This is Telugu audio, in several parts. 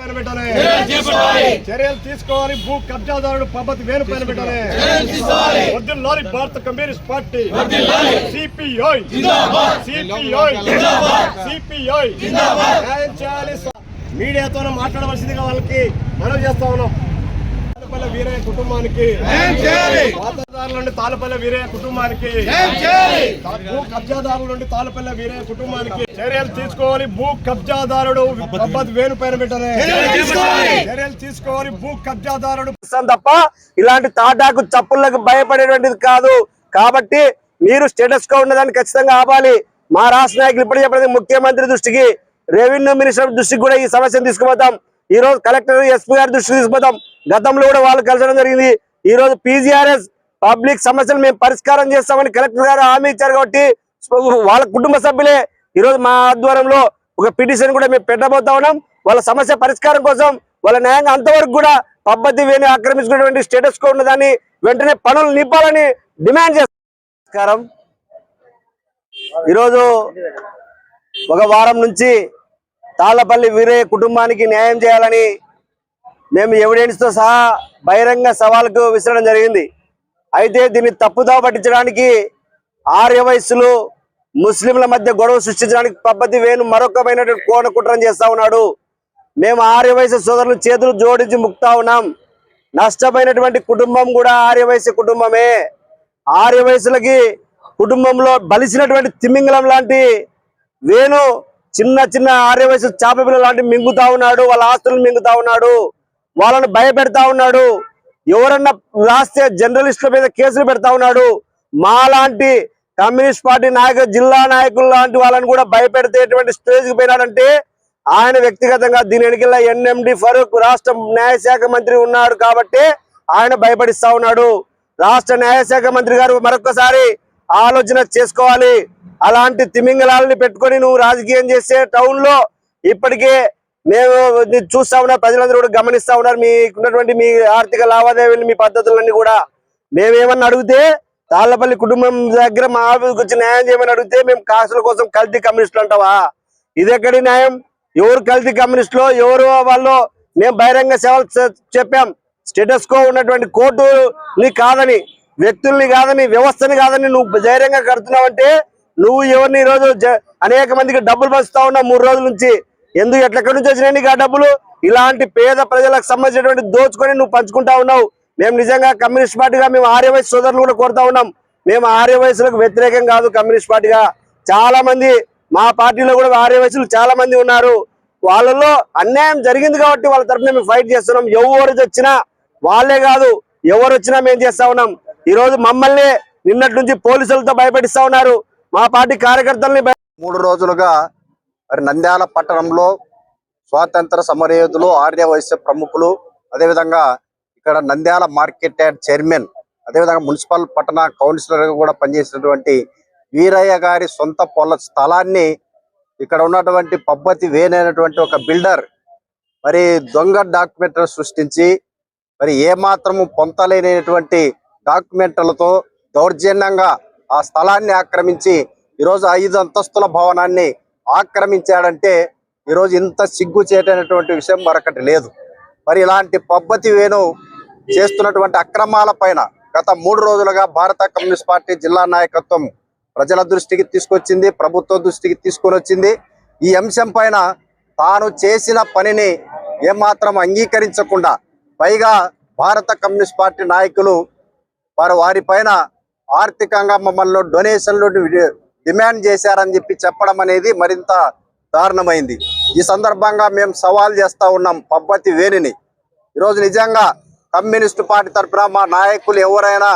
పైన పెట్టాలి. చర్యలు తీసుకోవాలి. భూ కబ్జాదారుడు పద్ధతి వేలు పైన పెట్టాలి. వద్దుల్లాలి భారత communist party. CPI. CPI. CPI. న్యాయం చేయాలి. మీడియాతో మాట్లాడవలసిందిగా వాళ్ళకి మనం చేస్తా ఉన్నాం. తాలపల్లి వీరయ్య కుటుంబానికి. వాతాదారుల నుండి తాలపల్లి వీరయ్య కుటుంబానికి. భూ కబ్జాదారుల నుండి తాలపల్లి వీరయ్య కుటుంబానికి. చర్యలు తీసుకోవాలి భూ కబ్జాదారుడు పద్ధతి వేలు పైన పెట్టాలి చర్యలు తీసుకోవాలి. భూ కబ్జాదారుడు. తప్ప ఇలాంటి తాటాకు చప్పులకు భయపడేటువంటిది కాదు. కాబట్టి మీరు స్టేటస్ కో ఉన్నదాన్ని ఖచ్చితంగా ఆపాలి. మా రాష్ట్ర నాయకులు ఇప్పుడు చెప్పినది ముఖ్యమంత్రి దృష్టికి రెవెన్యూ మినిస్టర్ దృష్టికి కూడా ఈ సమస్యను తీసుకుపోతాం. ఈ రోజు కలెక్టర్ ఎస్పీ గారి దృష్టి తీసుకుపోతాం గతంలో కూడా వాళ్ళు కలిసడం జరిగింది. ఈ రోజు పీజీఆర్ఎస్ పబ్లిక్ సమస్యలు మేము పరిష్కారం చేస్తామని కలెక్టర్ గారు హామీ ఇచ్చారు కాబట్టి వాళ్ళ కుటుంబ సభ్యులే ఈ రోజు మా ఆధ్వర్యంలో ఒక పిటిషన్ కూడా మేము పెట్టబోతా ఉన్నాం. వాళ్ళ సమస్య పరిష్కారం కోసం వాళ్ళ న్యాయంగా అంతవరకు కూడా పబ్బతి వేణి ఆక్రమించుకున్నటువంటి స్టేటస్ కో ఉన్నదాన్ని వెంటనే పనులు నింపాలని డిమాండ్ చేస్తాం. ఈరోజు ఒక వారం నుంచి తాళ్ళపల్లి వీరయ్య కుటుంబానికి న్యాయం చేయాలని మేము ఎవిడెన్స్తో సహా బహిరంగ సవాల్కు విసరడం జరిగింది. అయితే దీన్ని తప్పుదో పట్టించడానికి ఆర్య వయస్సులు ముస్లింల మధ్య గొడవ సృష్టించడానికి పద్ధతి వేణు మరొకమైనటువంటి కోణ కుట్రం చేస్తా ఉన్నాడు. మేము ఆర్య వయసు సోదరులు చేతులు జోడించి ముక్తా ఉన్నాం. నష్టపోయినటువంటి కుటుంబం కూడా ఆర్య వయసు కుటుంబమే. ఆర్య వయసులకి కుటుంబంలో బలిసినటువంటి తిమింగలం లాంటి వేణు చిన్న చిన్న ఆర్య వయసు చేప పిల్ల లాంటి మింగుతా ఉన్నాడు వాళ్ళ ఆస్తులను మింగుతా ఉన్నాడు వాళ్ళని భయపెడతా ఉన్నాడు ఎవరన్నా రాస్తే జర్నలిస్టుల మీద కేసులు పెడతా ఉన్నాడు మా లాంటి కమ్యూనిస్ట్ పార్టీ నాయకులు జిల్లా నాయకులు లాంటి వాళ్ళని కూడా భయపెడితేటువంటి స్టేజ్కి పోయినాడంటే ఆయన వ్యక్తిగతంగా దీని వెనుకల్లా ఎన్ఎండి ఫరూక్ రాష్ట్ర న్యాయశాఖ మంత్రి ఉన్నాడు కాబట్టి ఆయన భయపడిస్తా ఉన్నాడు. రాష్ట్ర న్యాయశాఖ మంత్రి గారు మరొకసారి ఆలోచన చేసుకోవాలి. అలాంటి తిమింగలాలని పెట్టుకొని నువ్వు రాజకీయం చేసే టౌన్లో ఇప్పటికే మేము ఇది చూస్తా ఉన్నారు ప్రజలందరూ కూడా గమనిస్తా ఉన్నారు. మీకున్నటువంటి మీ ఆర్థిక లావాదేవీలు మీ పద్ధతులన్నీ కూడా మేమేమన్నా అడిగితే తాళ్ళపల్లి కుటుంబం దగ్గర మా ఆఫీస్కి వచ్చి న్యాయం చేయమని అడిగితే మేము కాసుల కోసం కల్తీ కమ్యూనిస్టులు అంటావా? ఇది న్యాయం? ఎవరు కల్తీ కమ్యూనిస్టులో ఎవరు వాళ్ళు? మేము బహిరంగ సేవలు చెప్పాం. స్టేటస్ కో ఉన్నటువంటి కోర్టుని కాదని వ్యక్తుల్ని కాదని వ్యవస్థని కాదని నువ్వు ధైర్యంగా కడుతున్నావంటే నువ్వు ఎవరిని ఈ రోజు అనేక మందికి డబ్బులు పంచుతా ఉన్నావు మూడు రోజుల నుంచి? ఎందుకు ఎట్లెక్కడి నుంచి వచ్చినాయి నీకు ఆ డబ్బులు? ఇలాంటి పేద ప్రజలకు సంబంధించినటువంటి దోచుకొని నువ్వు పంచుకుంటా ఉన్నావు. మేము నిజంగా కమ్యూనిస్ట్ పార్టీగా మేము ఆర్య సోదరులు కూడా కోరుతా ఉన్నాం. మేము ఆర్యవయసులకు వ్యతిరేకం కాదు కమ్యూనిస్ట్ పార్టీగా. చాలా మంది మా పార్టీలో కూడా ఆర్య చాలా మంది ఉన్నారు. వాళ్ళలో అన్యాయం జరిగింది కాబట్టి వాళ్ళ తరఫున మేము ఫైట్ చేస్తున్నాం. ఎవరు వచ్చినా వాళ్ళే కాదు ఎవరు వచ్చినా మేము చేస్తా ఉన్నాం. ఈరోజు మమ్మల్ని నిన్నటి నుంచి పోలీసులతో భయపడిస్తా ఉన్నారు. మా పార్టీ కార్యకర్తల్ని మూడు రోజులుగా మరి నంద్యాల పట్టణంలో స్వాతంత్ర సమరయోధులు ఆర్యవైశ్య ప్రముఖులు అదేవిధంగా ఇక్కడ నంద్యాల మార్కెట్ యార్డ్ చైర్మన్ అదేవిధంగా మున్సిపల్ పట్టణ కౌన్సిలర్గా కూడా పనిచేసినటువంటి వీరయ్య గారి సొంత పొల స్థలాన్ని ఇక్కడ ఉన్నటువంటి పబ్బతి వేనైనటువంటి ఒక బిల్డర్ మరి దొంగ డాక్యుమెంటరీ సృష్టించి మరి ఏ పొంతలేనటువంటి డాక్యుమెంట్లతో దౌర్జన్యంగా ఆ స్థలాన్ని ఆక్రమించి ఈరోజు ఐదు అంతస్తుల భవనాన్ని ఆక్రమించాడంటే ఈరోజు ఇంత సిగ్గు చేయటైనటువంటి విషయం మరొకటి లేదు. మరి ఇలాంటి పబ్బతి వేణు చేస్తున్నటువంటి అక్రమాల పైన గత మూడు రోజులుగా భారత కమ్యూనిస్ట్ పార్టీ జిల్లా నాయకత్వం ప్రజల దృష్టికి తీసుకొచ్చింది ప్రభుత్వ దృష్టికి తీసుకొని వచ్చింది. ఈ అంశం పైన తాను చేసిన పనిని ఏమాత్రం అంగీకరించకుండా పైగా భారత కమ్యూనిస్ట్ పార్టీ నాయకులు వారు వారి పైన ఆర్థికంగా మమ్మల్ని డొనేషన్లు డిమాండ్ చేశారని చెప్పి చెప్పడం అనేది మరింత దారుణమైంది. ఈ సందర్భంగా మేము సవాల్ చేస్తూ ఉన్నాం పబ్బతి వేణిని. ఈరోజు నిజంగా కమ్యూనిస్టు పార్టీ తరఫున మా నాయకులు ఎవరైనా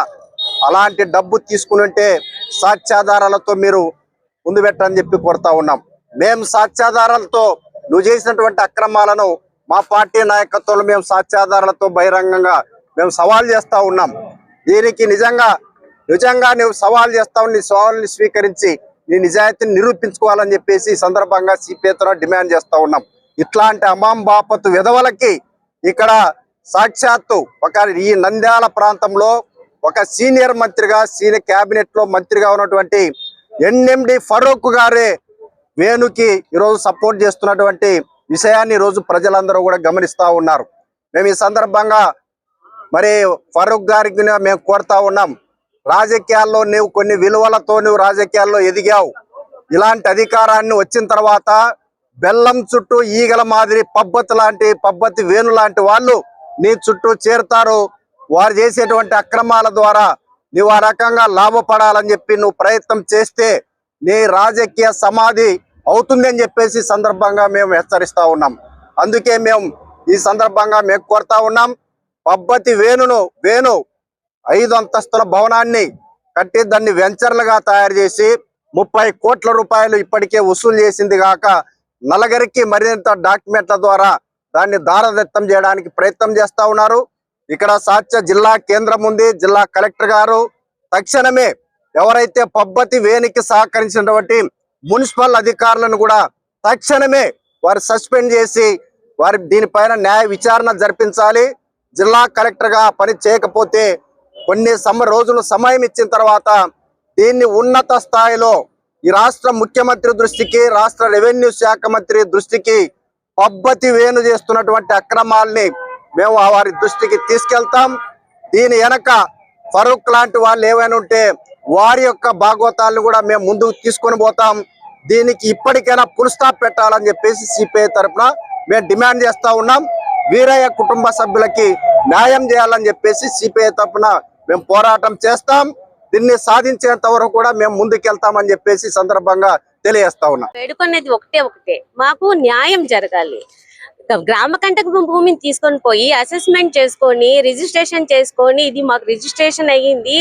అలాంటి డబ్బు తీసుకుని ఉంటే సాక్ష్యాధారాలతో మీరు ముందు పెట్టని చెప్పి కోరుతా ఉన్నాం. మేము సాక్ష్యాధారాలతో నువ్వు చేసినటువంటి అక్రమాలను మా పార్టీ నాయకత్వంలో మేము సాక్ష్యాధారాలతో బహిరంగంగా మేము సవాల్ చేస్తూ ఉన్నాం. దీనికి నిజంగా నిజంగా నువ్వు సవాల్ చేస్తావు నీ సవాల్ని స్వీకరించి నీ నిజాయితీని నిరూపించుకోవాలని చెప్పేసి ఈ సందర్భంగా సిపిఐతో డిమాండ్ చేస్తా ఉన్నాం. ఇట్లాంటి అమాం బాపతు విధవలకి ఇక్కడ సాక్షాత్తు ఒక ఈ నంద్యాల ప్రాంతంలో ఒక సీనియర్ మంత్రిగా సీనియర్ కేబినెట్లో మంత్రిగా ఉన్నటువంటి ఎన్ఎండి ఫరూక్ గారే వేణుకి ఈరోజు సపోర్ట్ చేస్తున్నటువంటి విషయాన్ని ఈరోజు రోజు ప్రజలందరూ కూడా గమనిస్తా ఉన్నారు. మేము ఈ సందర్భంగా మరి ఫరూక్ గారికి మేము కోరుతా ఉన్నాం. రాజకీయాల్లో నువ్వు కొన్ని విలువలతో నువ్వు రాజకీయాల్లో ఎదిగావు. ఇలాంటి అధికారాన్ని వచ్చిన తర్వాత బెల్లం చుట్టూ ఈగల మాదిరి పబ్బతి లాంటి పబ్బతి వేణు లాంటి వాళ్ళు నీ చుట్టూ చేరుతారు. వారు చేసేటువంటి అక్రమాల ద్వారా నువ్వు ఆ రకంగా లాభపడాలని చెప్పి నువ్వు ప్రయత్నం చేస్తే నీ రాజకీయ సమాధి అవుతుందని చెప్పేసి సందర్భంగా మేము హెచ్చరిస్తూ ఉన్నాం. అందుకే మేము ఈ సందర్భంగా మేము కోరుతా ఉన్నాం. పబ్బతి వేణును వేణు ఐదు అంతస్తుల భవనాన్ని కట్టి దాన్ని వెంచర్లుగా తయారు చేసి ముప్పై కోట్ల రూపాయలు ఇప్పటికే వసూలు చేసింది కాక నలగరికి మరింత డాక్యుమెంట్ల ద్వారా దాన్ని దారదత్తం చేయడానికి ప్రయత్నం చేస్తా ఉన్నారు. ఇక్కడ సాత్య జిల్లా కేంద్రం ఉంది. జిల్లా కలెక్టర్ గారు తక్షణమే ఎవరైతే పబ్బతి వేనికి సహకరించినటువంటి మున్సిపల్ అధికారులను కూడా తక్షణమే వారు సస్పెండ్ చేసి వారి దీనిపైన న్యాయ విచారణ జరిపించాలి. జిల్లా కలెక్టర్గా పని చేయకపోతే కొన్ని సమ రోజులు సమయం ఇచ్చిన తర్వాత దీన్ని ఉన్నత స్థాయిలో ఈ రాష్ట్ర ముఖ్యమంత్రి దృష్టికి రాష్ట్ర రెవెన్యూ శాఖ మంత్రి దృష్టికి పబ్బతి వేణు చేస్తున్నటువంటి అక్రమాల్ని మేము వారి దృష్టికి తీసుకెళ్తాం. దీని వెనక ఫరూక్ లాంటి వాళ్ళు ఏమైనా ఉంటే వారి యొక్క భాగవతాలను కూడా మేము ముందుకు తీసుకొని పోతాం. దీనికి ఇప్పటికైనా పులుస్టాప్ పెట్టాలని చెప్పేసి సిపిఐ తరఫున మేము డిమాండ్ చేస్తా ఉన్నాం. వీరయ్య కుటుంబ సభ్యులకి న్యాయం చేయాలని చెప్పేసి సిపిఐ తరఫున మేము పోరాటం చేస్తాం. దీన్ని సాధించేంత వరకు కూడా మేము ముందుకెళ్తామని చెప్పేసి సందర్భంగా తెలియజేస్తా ఉన్నా. వేడుకునేది ఒకటే ఒకటే. మాకు న్యాయం జరగాలి. గ్రామ కంటక భూమిని తీసుకొని పోయి అసెస్మెంట్ చేసుకొని రిజిస్ట్రేషన్ చేసుకొని ఇది మాకు రిజిస్ట్రేషన్ అయ్యింది.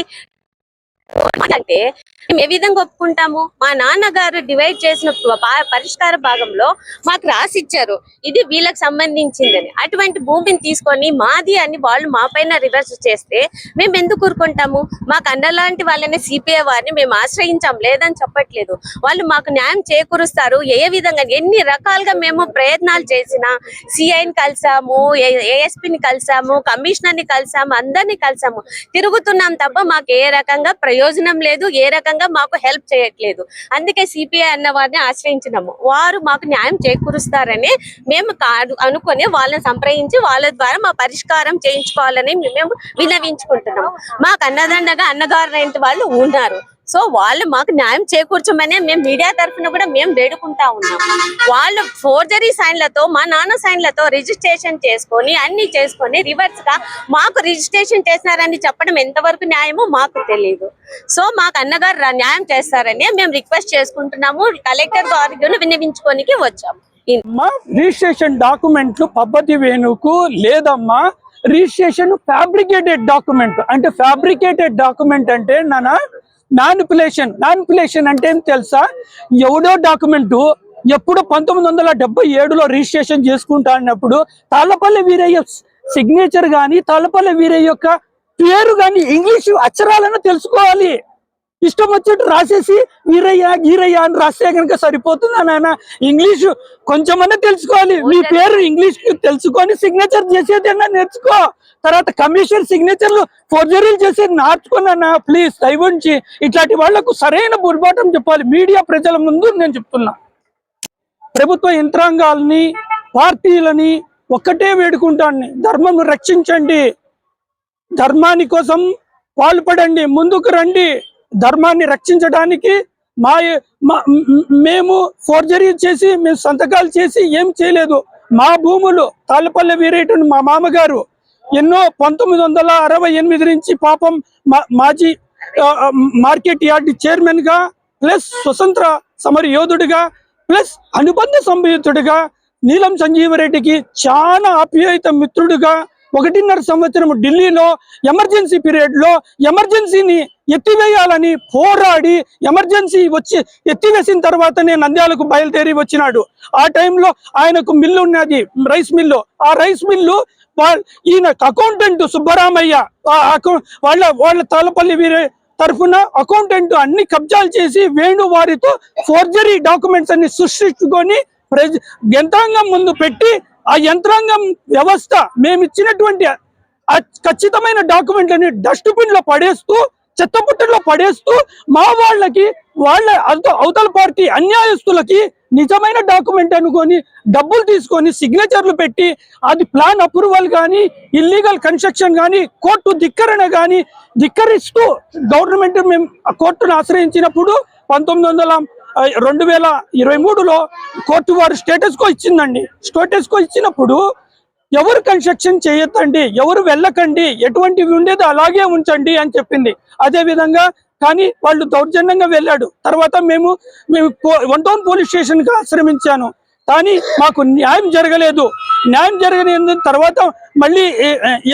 అంటే మేము ఏ విధంగా ఒప్పుకుంటాము? మా నాన్నగారు డివైడ్ చేసిన పరిష్కార భాగంలో మాకు రాసి ఇచ్చారు ఇది వీళ్ళకి సంబంధించిందని. అటువంటి భూమిని తీసుకొని మాది అని వాళ్ళు మా పైన రివర్స్ చేస్తే మేము ఎందుకు ఊరుకుంటాము? మాకు అన్నలాంటి వాళ్ళని సిపిఐ వారిని మేము ఆశ్రయించాం లేదని చెప్పట్లేదు. వాళ్ళు మాకు న్యాయం చేకూరుస్తారు. ఏ విధంగా ఎన్ని రకాలుగా మేము ప్రయత్నాలు చేసినా సిఐని కలిసాము ఏఎస్పిని కలిసాము కమిషనర్ని కలిసాము అందరినీ కలిసాము. తిరుగుతున్నాం తప్ప మాకు ఏ రకంగా ప్రయోజనం ప్రయోజనం లేదు ఏ రకంగా మాకు హెల్ప్ చేయట్లేదు. అందుకే సిపిఐ అన్న వారిని ఆశ్రయించినాము. వారు మాకు న్యాయం చేకూరుస్తారని మేము కాదు అనుకొని వాళ్ళని సంప్రదించి వాళ్ళ ద్వారా మా పరిష్కారం చేయించుకోవాలని మేము విన్నవించుకుంటున్నాము మాకు అన్నదండగా అన్నగారు వాళ్ళు ఉన్నారు. సో వాళ్ళు మాకు న్యాయం చేకూర్చమని మేము మీడియా తరఫున కూడా మేము వేడుకుంటా ఉన్నాం. వాళ్ళు ఫోర్జరీ సైన్లతో మా నాన్న సైన్లతో రిజిస్ట్రేషన్ చేసుకొని అన్ని చేసుకొని రివర్స్గా మాకు రిజిస్ట్రేషన్ చేసినారని చెప్పడం ఎంతవరకు న్యాయమో మాకు తెలియదు సో మాకు అన్నగారు న్యాయం చేస్తారని మేము రిక్వెస్ట్ చేసుకుంటున్నాము. కలెక్టర్ గారికి వినిపించుకోనికి వచ్చాము రిజిస్ట్రేషన్ డాక్యుమెంట్లు పబ్బతి వేణుకు లేదమ్మా. Registration fabricated document. అంటే ఫ్యాబ్రికేటెడ్ డాక్యుమెంట్ అంటే నాన్న మ్యానిపులేషన్ మ్యానిపులేషన్ అంటే ఏం తెలుసా? ఎవడో డాక్యుమెంట్ ఎప్పుడు పంతొమ్మిది వందల డెబ్బై ఏడులో రిజిస్ట్రేషన్ చేసుకుంటా అన్నప్పుడు తాళ్ళపల్లి వీరయ్య సిగ్నేచర్ కానీ తాళ్ళపల్లి వీరయ్య యొక్క పేరు కానీ ఇంగ్లీష్ అక్షరాలను తెలుసుకోవాలి. ఇష్టం వచ్చినట్టు రాసేసి వీరయ్య గీరయ్య అని రాస్తే కనుక సరిపోతుందా నాన్న? ఇంగ్లీష్ కొంచెమన్నా తెలుసుకోవాలి. మీ పేరు ఇంగ్లీష్ తెలుసుకొని సిగ్నేచర్ చేసేదన్నా నేర్చుకో. తర్వాత కమిషన్ సిగ్నేచర్లు ఫోర్జరీలు చేసేది నేర్చుకున్నా ప్లీజ్ దయవుంచి ఇట్లాంటి వాళ్ళకు సరైన బుర్బాటం చెప్పాలి. మీడియా ప్రజల ముందు నేను చెప్తున్నా. ప్రభుత్వ యంత్రాంగాల్ని పార్టీలని ఒక్కటే వేడుకుంటాను ధర్మం రక్షించండి. ధర్మాని కోసం పాల్పడండి. ముందుకు రండి. ధర్మాన్ని రక్షించడానికి మా మేము ఫోర్జరీ చేసి మేము సంతకాలు చేసి ఏం చేయలేదు. మా భూములు తాళ్ళపల్లె వీరేటన్ మా మామగారు ఎన్నో పంతొమ్మిది వందల అరవై ఎనిమిది నుంచి పాపం మా- మాజీ మార్కెట్ యార్డ్ చైర్మన్గా ప్లస్ స్వతంత్ర సమర యోధుడిగా ప్లస్ అనుబంధ సంయుతుడిగా నీలం సంజీవరెడ్డికి చాలా ఆప్యాయత మిత్రుడిగా ఒకటిన్నర సంవత్సరం ఢిల్లీలో ఎమర్జెన్సీ పీరియడ్లో ఎమర్జెన్సీని ఎత్తివేయాలని పోరాడి ఎమర్జెన్సీ వచ్చి ఎత్తివేసిన తర్వాతనే నంద్యాలకు బయలుదేరి వచ్చినాడు. ఆ టైంలో ఆయనకు మిల్లు ఉన్నది రైస్ మిల్లు. ఆ రైస్ మిల్లు ఈయన అకౌంటెంట్ సుబ్బరామయ్య ఆ వాళ్ళ వాళ్ళ తాళపల్లి వీరే తరఫున అకౌంటెంట్ అన్ని కబ్జాలు చేసి వేణు వారితో ఫోర్జరీ డాక్యుమెంట్స్ అన్ని సృష్టించుకొని ప్రజ యంత్రాంగం ముందు పెట్టి ఆ యంత్రాంగం వ్యవస్థ మేము ఇచ్చినటువంటి ఆ ఖచ్చితమైన డాక్యుమెంట్లని డస్ట్బిన్లో పడేస్తూ చెత్తపుట్టలో పడేస్తూ మా వాళ్ళకి వాళ్ళ అవతల పార్టీ అన్యాయస్తులకి నిజమైన డాక్యుమెంట్ అనుకొని డబ్బులు తీసుకొని సిగ్నేచర్లు పెట్టి అది ప్లాన్ అప్రూవల్ కానీ ఇల్లీగల్ కన్స్ట్రక్షన్ కానీ కోర్టు ధిక్కరణ కానీ ధిక్కరిస్తూ గవర్నమెంట్ మేము కోర్టును ఆశ్రయించినప్పుడు పంతొమ్మిది వందల రెండు వేల ఇరవై మూడులో కోర్టు వారు స్టేటస్కో ఇచ్చిందండి. స్టేటస్కో ఇచ్చినప్పుడు ఎవరు కన్స్ట్రక్షన్ చేయొద్దండి ఎవరు వెళ్ళకండి ఎటువంటివి ఉండేది అలాగే ఉంచండి అని చెప్పింది. అదే విధంగా కానీ వాళ్ళు దౌర్జన్యంగా వెళ్ళాడు. తర్వాత మేము మేము వన్ టౌన్ పోలీస్ స్టేషన్కి ఆశ్రమించాను. కానీ మాకు న్యాయం జరగలేదు. న్యాయం జరగలేదు తర్వాత మళ్ళీ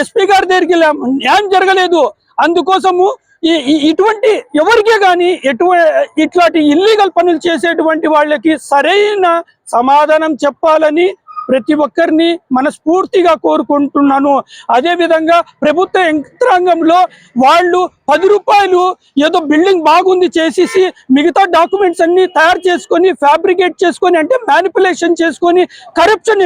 ఎస్పీ గారి దగ్గరికి వెళ్ళాము న్యాయం జరగలేదు. అందుకోసము ఈ- ఇటువంటి ఎవరికే కానీ ఎటువంటి ఇట్లాంటి ఇల్లీగల్ పనులు చేసేటువంటి వాళ్ళకి సరైన సమాధానం చెప్పాలని ప్రతి ఒక్కరిని మనస్ఫూర్తిగా కోరుకుంటున్నాను. అదే విధంగా ప్రభుత్వ యంత్రాంగంలో వాళ్ళు పది రూపాయలు ఏదో బిల్డింగ్ బాగుంది చేసేసి మిగతా డాక్యుమెంట్స్ అన్ని తయారు చేసుకొని ఫ్యాబ్రికేట్ చేసుకొని అంటే మ్యానిపులేషన్ చేసుకొని కరప్షన్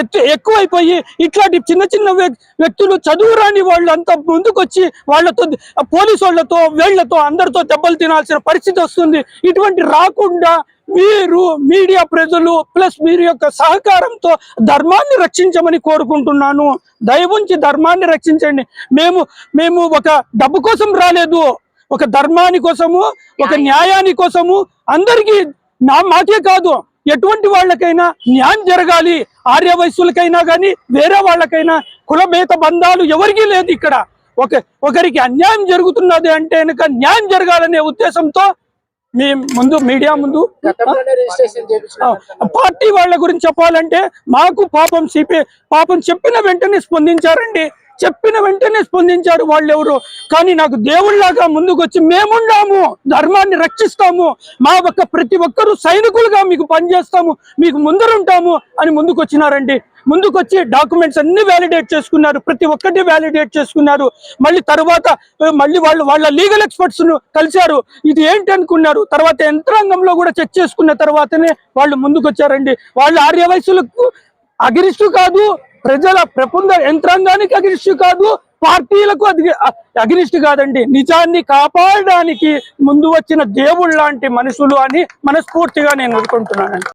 ఎత్తు ఎక్కువైపోయి ఇట్లాంటి చిన్న చిన్న వ్యక్- వ్యక్తులు చదువు రాని వాళ్ళు అంతా ముందుకొచ్చి వాళ్ళతో పోలీసు వాళ్ళతో వేళ్ళతో అందరితో దెబ్బలు తినాల్సిన పరిస్థితి వస్తుంది. ఇటువంటి రాకుండా మీరు మీడియా ప్రజలు ప్లస్ మీరు యొక్క సహకారంతో ధర్మాన్ని రక్షించమని కోరుకుంటున్నాను. దయవుంచి ధర్మాన్ని రక్షించండి. మేము మేము ఒక డబ్బు కోసం రాలేదు. ఒక ధర్మాని కోసము ఒక న్యాయాని కోసము అందరికీ నా మాకే కాదు. ఎటువంటి వాళ్ళకైనా న్యాయం జరగాలి. ఆర్య వయస్సులకైనా కానీ వేరే వాళ్ళకైనా కులభేత బంధాలు ఎవరికీ లేదు ఇక్కడ. ఒక ఒకరికి అన్యాయం జరుగుతున్నది అంటే కనుక న్యాయం జరగాలనే ఉద్దేశంతో మీ ముందు మీడియా ముందు? పార్టీ వాళ్ళ గురించి చెప్పాలంటే మాకు పాపం సిపి పాపం చెప్పిన వెంటనే స్పందించారండి. చెప్పిన వెంటనే స్పందించారు వాళ్ళు ఎవరు కానీ నాకు దేవుళ్ళలాగా ముందుకొచ్చి మేమున్నాము ధర్మాన్ని రక్షిస్తాము. మా ఒక్క ప్రతి ఒక్కరూ సైనికులుగా మీకు పనిచేస్తాము మీకు ముందరుంటాము అని ముందుకొచ్చినారండి. ముందుకొచ్చి డాక్యుమెంట్స్ అన్ని వ్యాలిడేట్ చేసుకున్నారు. ప్రతి ఒక్కటి వ్యాలిడేట్ చేసుకున్నారు. మళ్ళీ తర్వాత మళ్ళీ వాళ్ళు వాళ్ళ లీగల్ ఎక్స్పర్ట్స్ను కలిశారు. ఇది ఏంటి అనుకున్నారు? తర్వాత యంత్రాంగంలో కూడా చెక్ చేసుకున్న తర్వాతనే వాళ్ళు ముందుకొచ్చారండి. వాళ్ళు ఆర్య వయసులకు అగిరిస్టు కాదు ప్రజల ప్రపంచ యంత్రాంగానికి అగిరిస్టు కాదు పార్టీలకు అది అగిరిస్టు కాదండి. నిజాన్ని కాపాడడానికి ముందు వచ్చిన దేవుళ్ళ లాంటి మనుషులు అని మనస్ఫూర్తిగా నేను అనుకుంటున్నానండి.